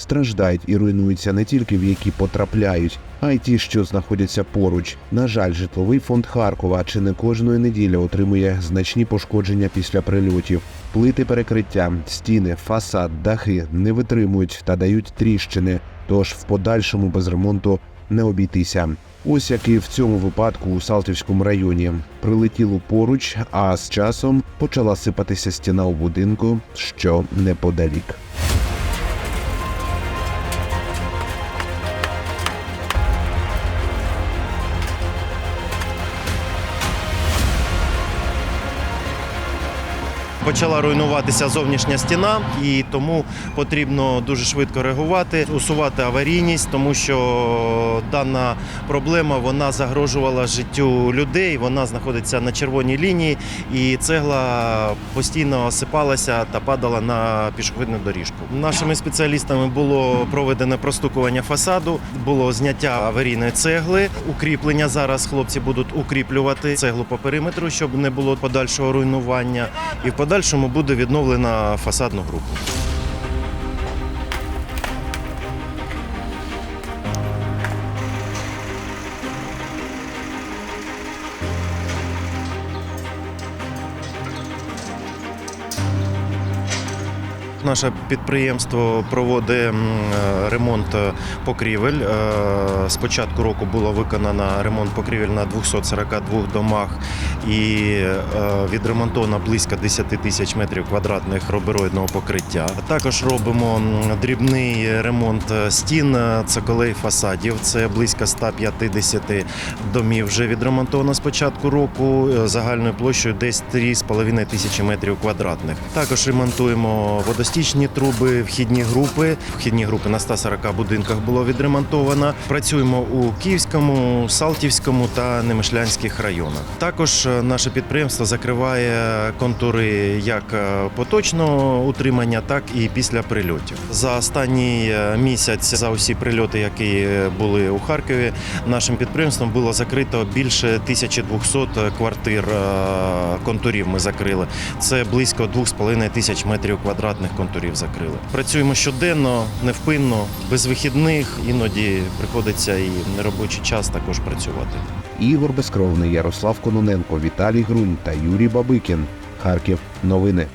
страждають і руйнуються не тільки в які потрапляють, а й ті, що знаходяться поруч. На жаль, житловий фонд Харкова чи не кожної неділі отримує значні пошкодження після прильотів. Плити перекриття, стіни, фасад, дахи не витримують та дають тріщини. Тож в подальшому без ремонту не обійтися. Ось як і в цьому випадку у Салтівському районі прилетіло поруч, а з часом почала сипатися стіна у будинку, що неподалік. Почала руйнуватися зовнішня стіна, і тому потрібно дуже швидко реагувати, усувати аварійність, тому що дана проблема вона загрожувала життю людей. Вона знаходиться на червоній лінії, і цегла постійно осипалася та падала на пішохідну доріжку. Нашими спеціалістами було проведене простукування фасаду, було зняття аварійної цегли. Укріплення зараз хлопці будуть укріплювати цеглу по периметру, щоб не було подальшого руйнування. І в подальшому буде відновлена фасадну групу. Наше підприємство проводить е, ремонт е, покрівель. Е, З початку року було виконано ремонт покрівель на 242 домах і е, відремонтовано близько 10 тисяч метрів квадратних робероїдного покриття. Також робимо дрібний ремонт стін, е, цоколей фасадів. Це близько 150 домів вже відремонтовано з початку року е, загальною площею десь 3,5 тисячі метрів квадратних. Також ремонтуємо водостічні труби, вхідні групи. Вхідні групи на 140 будинках було відремонтовано. Працюємо у Київському, Салтівському та Немишлянських районах. Також наше підприємство закриває контури як е, поточного утримання, так і після прильотів. За останній е, місяць за усі прильоти, які були у Харкові, нашим підприємством було закрито більше 1200 квартир е, контурів. Ми закрили. Це близько 2,5 тисяч метрів квадратних контурів закрили. Працюємо щоденно, невпинно, без вихідних. Іноді приходиться і неробочий час також працювати. Ігор Безкровний, Ярослав Кононенко, Віталій Грунь та Юрій Бабикін. Харків. Новини.